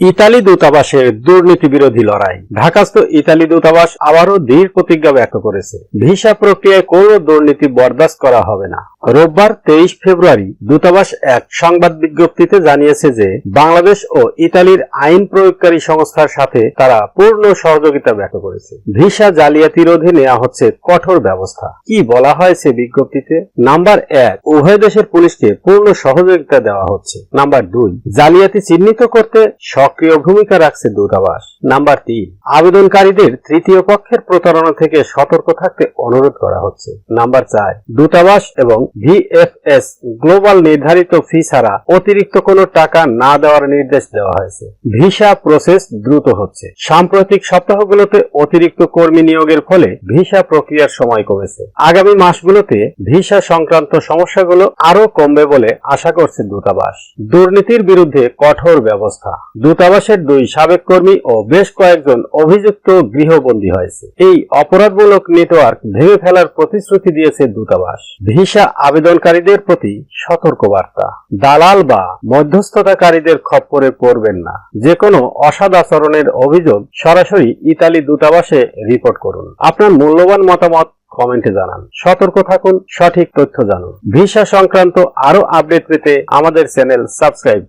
Italy দূতাবাসের দুর্নীতি বিরোধী লড়াই। ঢাকাস্থ ইতালি দূতাবাস আবারও দৃঢ় প্রতিজ্ঞা ব্যক্ত করেছে। ভিসা প্রক্রিয়ায় কোনো দুর্নীতি বরদাস্ত করা হবে না। রোববার তেইশ ফেব্রুয়ারি দূতাবাস এক সংবাদ বিজ্ঞপ্তিতে জানিয়েছে যে, বাংলাদেশ ও ইতালির আইন প্রয়োগকারী সংস্থার সাথে তারা পূর্ণ সহযোগিতা ব্যক্ত করেছে। ভিসা জালিয়াতি রোধে নেওয়া হচ্ছে কঠোর ব্যবস্থা। কি বলা হয়েছে বিজ্ঞপ্তিতে? নাম্বার এক, উভয় দেশের পুলিশকে পূর্ণ সহযোগিতা দেওয়া হচ্ছে। নাম্বার দুই, জালিয়াতি চিহ্নিত করতে সক্রিয় ভূমিকা রাখছে দূতাবাস। নাম্বার তিন, আবেদনকারীদের তৃতীয় পক্ষের প্রতারণা থেকে সতর্ক থাকতে অনুরোধ করা হচ্ছে। নাম্বার চার, দূতাবাস এবং ভিএফএস গ্লোবাল নির্ধারিত ফি ছাড়া অতিরিক্ত কোনো টাকা না দেওয়ার নির্দেশ দেওয়া হয়েছে। ভিসা প্রসেস দ্রুত হচ্ছে। সাম্প্রতিক সপ্তাহগুলোতে অতিরিক্ত কর্মী নিয়োগের ফলে ভিসা প্রক্রিয়ার সময় কমেছে। আগামী মাসগুলোতে ভিসা সংক্রান্ত সমস্যাগুলো আরও কমবে বলে আশা করছে দূতাবাস। দুর্নীতির বিরুদ্ধে কঠোর ব্যবস্থা। দূতাবাসের দুই সাবেক কর্মী ও বেশ কয়েকজন অভিযুক্ত গৃহবন্দী হয়েছে। এই অপরাধমূলক নেটওয়ার্ক ভেঙে ফেলার প্রতিশ্রুতি দিয়েছে দূতাবাস। ভিসা আবেদনকারীদের প্রতি সতর্কবার্তা। দালাল বা মধ্যস্থতাকারীদের খপ্পরে পড়বেন না। যে কোনো অসৎ আচরণের অভিযোগ সরাসরি ইতালি দূতাবাসে রিপোর্ট করুন। আপনার মূল্যবান মতামত কমেন্টে জানান। সতর্ক থাকুন, সঠিক তথ্য জানুন। ভিসা সংক্রান্ত আরও আপডেট পেতে আমাদের চ্যানেল সাবস্ক্রাইব